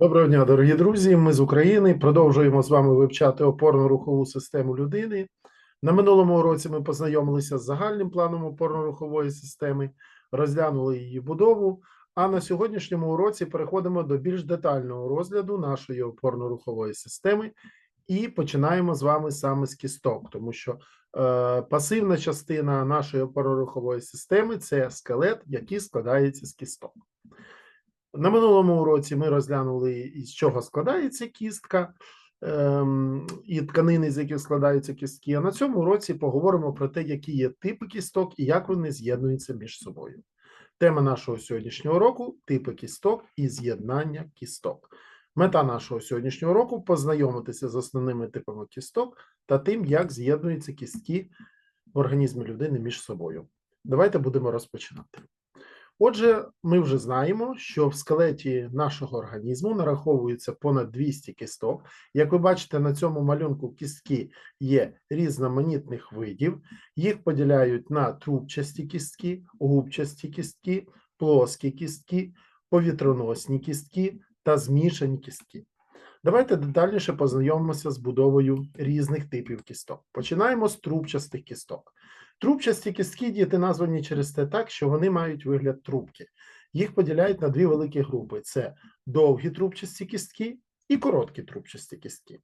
Доброго дня, дорогі друзі. Ми з України продовжуємо з вами вивчати опорно-рухову систему людини. На минулому уроці ми познайомилися з загальним планом опорно-рухової системи, розглянули її будову. А на сьогоднішньому уроці переходимо до більш детального розгляду нашої опорно-рухової системи і починаємо з вами саме з кісток, тому що е, пасивна частина нашої опорно-рухової системи це скелет, який складається з кісток. На минулому уроці ми розглянули, із чого складається кістка ем, і тканини, з яких складаються кістки. А на цьому уроці поговоримо про те, які є типи кісток і як вони з'єднуються між собою. Тема нашого сьогоднішнього року типи кісток і з'єднання кісток. Мета нашого сьогоднішнього року познайомитися з основними типами кісток та тим, як з'єднуються кістки в організмі людини між собою. Давайте будемо розпочинати. Отже, ми вже знаємо, що в скелеті нашого організму нараховується понад 200 кісток. Як ви бачите, на цьому малюнку кістки є різноманітних видів. Їх поділяють на трубчасті кістки, губчасті кістки, плоскі кістки, повітроносні кістки та змішані кістки. Давайте детальніше познайомимося з будовою різних типів кісток. Починаємо з трубчастих кісток. Трубчасті кістки діти названі через те так, що вони мають вигляд трубки. Їх поділяють на дві великі групи: це довгі трубчасті кістки і короткі трубчасті кістки.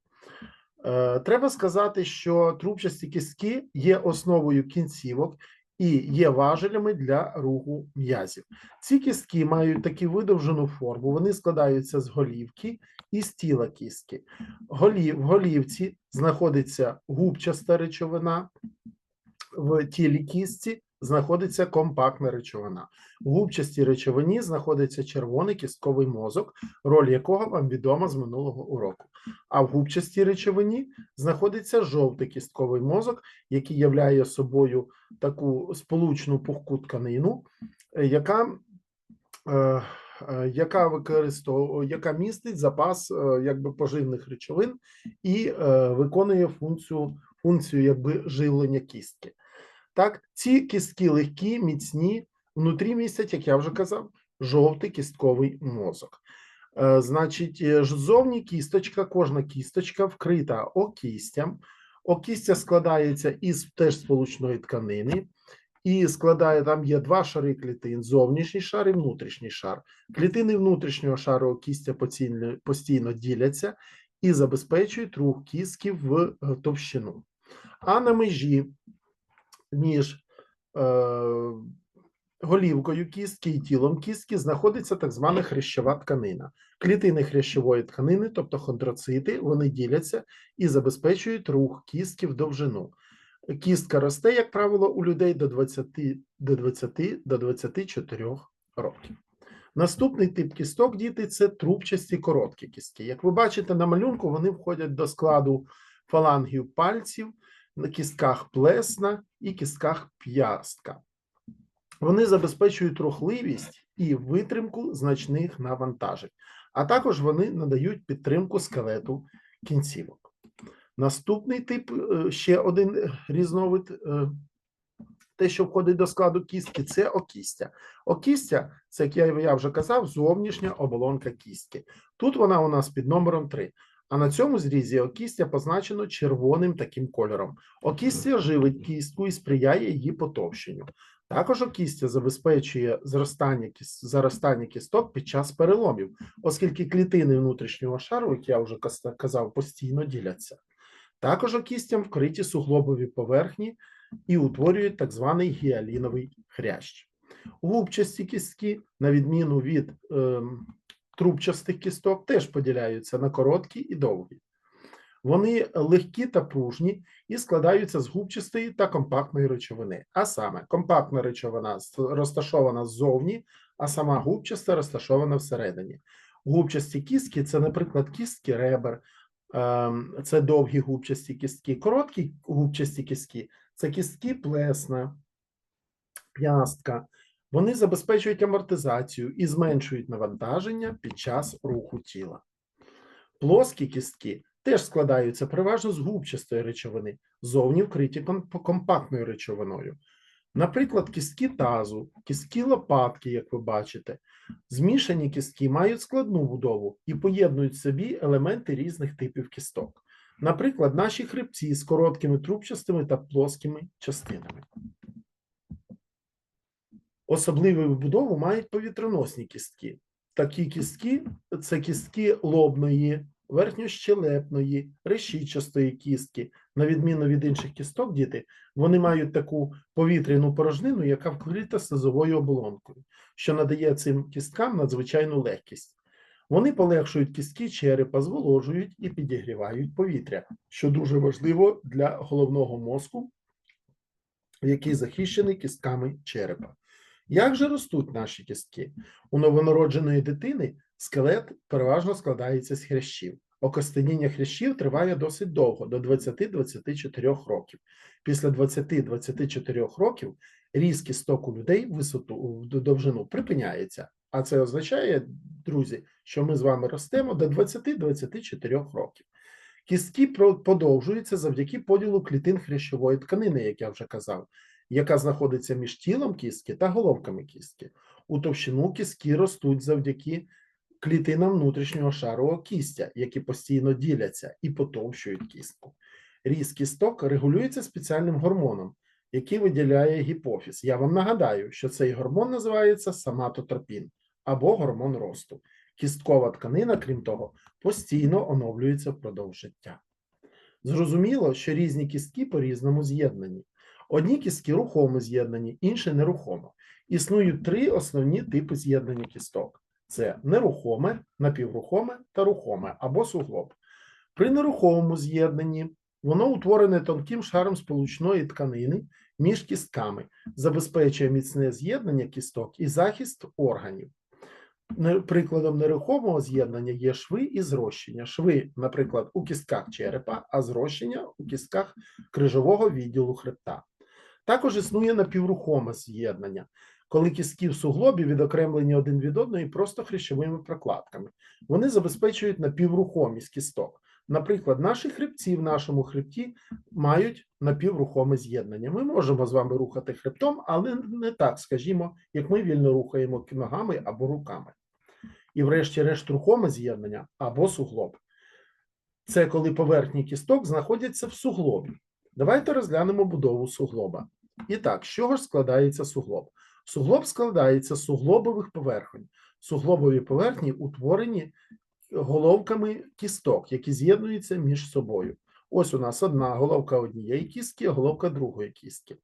Е, Треба сказати, що трубчасті кістки є основою кінцівок і є важелями для руху м'язів. Ці кістки мають таку видовжену форму, вони складаються з голівки і з тіла кістки. Голів, в голівці знаходиться губчаста речовина, в тілі кістці знаходиться компактна речовина. В губчастій речовині знаходиться червоний кістковий мозок, роль якого вам відома з минулого уроку. А в губчастій речовині знаходиться жовтий кістковий мозок, який являє собою таку сполучну пухку тканину, яка е, е, яка використовує, яка містить запас е, якби поживних речовин і виконує функцію функцію якби живлення кістки. Так, ці кістки легкі, міцні, внутрі містять, як я вже казав, жовтий кістковий мозок. Е, Значить, е, зовні кісточка, кожна кісточка вкрита окістям. Окістя складається із теж сполучної тканини, і складає там є два шари клітин: зовнішній шар і внутрішній шар. Клітини внутрішнього шару окістя постійно, діляться і забезпечують рух кістки в е, товщину. А на межі між е, голівкою кістки і тілом кістки знаходиться так звана хрящова тканина. Клітини хрящової тканини, тобто хондроцити, вони діляться і забезпечують рух кістки в довжину. Кістка росте, як правило, у людей до 20 до 20 до 24 років. Наступний тип кісток, діти, це трубчасті короткі кістки. Як ви бачите на малюнку, вони входять до складу фалангів пальців, на кістках плесна і кістках п'ястка. Вони забезпечують рухливість і витримку значних навантажень, а також вони надають підтримку скелету кінцівок. Наступний тип, е, ще один різновид, е, те, що входить до складу кістки, це окістя. Окістя, це, як я вже казав, зовнішня оболонка кістки. Тут вона у нас під номером 3. А на цьому зрізі окістя позначено червоним таким кольором. Окістя живить кістку і сприяє її потовщенню. Також окістя забезпечує зростання, заростання кісток під час переломів, оскільки клітини внутрішнього шару, як я вже казав, постійно діляться. Також окістям вкриті суглобові поверхні і утворюють так званий гіаліновий хрящ. Губчасті кістки, на відміну від ем, трубчастих кісток, теж поділяються на короткі і довгі. Вони легкі та пружні і складаються з губчастої та компактної речовини. А саме, компактна речовина розташована ззовні, а сама губчаста розташована всередині. Губчасті кістки це, наприклад, кістки ребер, ем, це довгі губчасті кістки, короткі губчасті кістки це кістки плесна, п'ястка. Вони забезпечують амортизацію і зменшують навантаження під час руху тіла. Плоскі кістки теж складаються переважно з губчастої речовини, зовні вкриті компактною речовиною. Наприклад, кістки тазу, кістки лопатки, як ви бачите, змішані кістки мають складну будову і поєднують в собі елементи різних типів кісток. Наприклад, наші хребці з короткими трубчастими та плоскими частинами. Особливу будову мають повітряносні кістки. Такі кістки це кістки лобної, верхньощелепної, решітчастої кістки. На відміну від інших кісток, діти, вони мають таку повітряну порожнину, яка вкрита слизовою оболонкою, що надає цим кісткам надзвичайну легкість. Вони полегшують кістки черепа, зволожують і підігрівають повітря, що дуже важливо для головного мозку, який захищений кістками черепа. Як же ростуть наші кістки? У новонародженої дитини скелет переважно складається з хрящів. Окостеніння хрящів триває досить довго, до 20-24 років. Після 20-24 років ріст кісток у людей висоту в довжину припиняється. А це означає, друзі, що ми з вами ростемо до 20-24 років. Кістки подовжуються завдяки поділу клітин хрящової тканини, як я вже казав, яка знаходиться між тілом кістки та головками кістки. У товщину кістки ростуть завдяки клітинам внутрішнього шару кістя, які постійно діляться і потовщують кістку. Ріст кісток регулюється спеціальним гормоном, який виділяє гіпофіз. Я вам нагадаю, що цей гормон називається саматотропін або гормон росту. Кісткова тканина, крім того, постійно оновлюється впродовж життя. Зрозуміло, що різні кістки по-різному з'єднані. Одні кістки рухомо з'єднані, інші нерухомо. Існують три основні типи з'єднання кісток: це нерухоме, напіврухоме та рухоме або суглоб. При нерухомому з'єднанні воно утворене тонким шаром сполучної тканини між кістками, забезпечує міцне з'єднання кісток і захист органів. Прикладом нерухомого з'єднання є шви і зрощення. Шви, наприклад, у кістках черепа, а зрощення у кістках крижового відділу хребта. Також існує напіврухоме з'єднання, коли кістки в суглобі відокремлені один від одної просто хрящовими прокладками. Вони забезпечують напіврухомість кісток. Наприклад, наші хребці в нашому хребті мають напіврухоме з'єднання. Ми можемо з вами рухати хребтом, але не так, скажімо, як ми вільно рухаємо ногами або руками. І, врешті-решт, рухоме з'єднання або суглоб. Це коли поверхні кісток знаходяться в суглобі. Давайте розглянемо будову суглоба. І так, з чого ж складається суглоб? Суглоб складається з суглобових поверхонь. Суглобові поверхні утворені головками кісток, які з'єднуються між собою. Ось у нас одна головка однієї кістки, а головка другої кістки.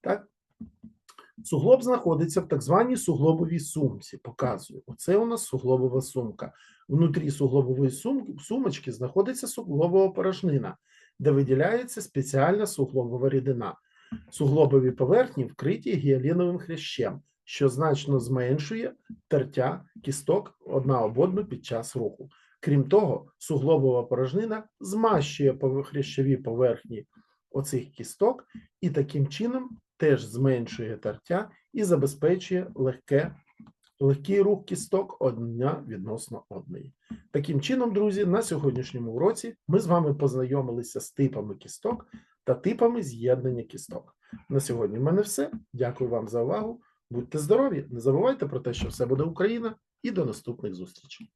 Так? Суглоб знаходиться в так званій суглобовій сумці. Показую. Оце у нас суглобова сумка. Внутрі суглобової сумочки знаходиться суглобова порожнина, де виділяється спеціальна суглобова рідина. Суглобові поверхні вкриті гіаліновим хрящем, що значно зменшує тертя кісток одна об одну під час руху. Крім того, суглобова порожнина змащує хрящові поверхні оцих кісток і таким чином теж зменшує тертя і забезпечує легке, легкий рух кісток одня відносно одної. Таким чином, друзі, на сьогоднішньому уроці ми з вами познайомилися з типами кісток та типами з'єднання кісток. На сьогодні в мене все. Дякую вам за увагу. Будьте здорові! Не забувайте про те, що все буде Україна, і до наступних зустрічей.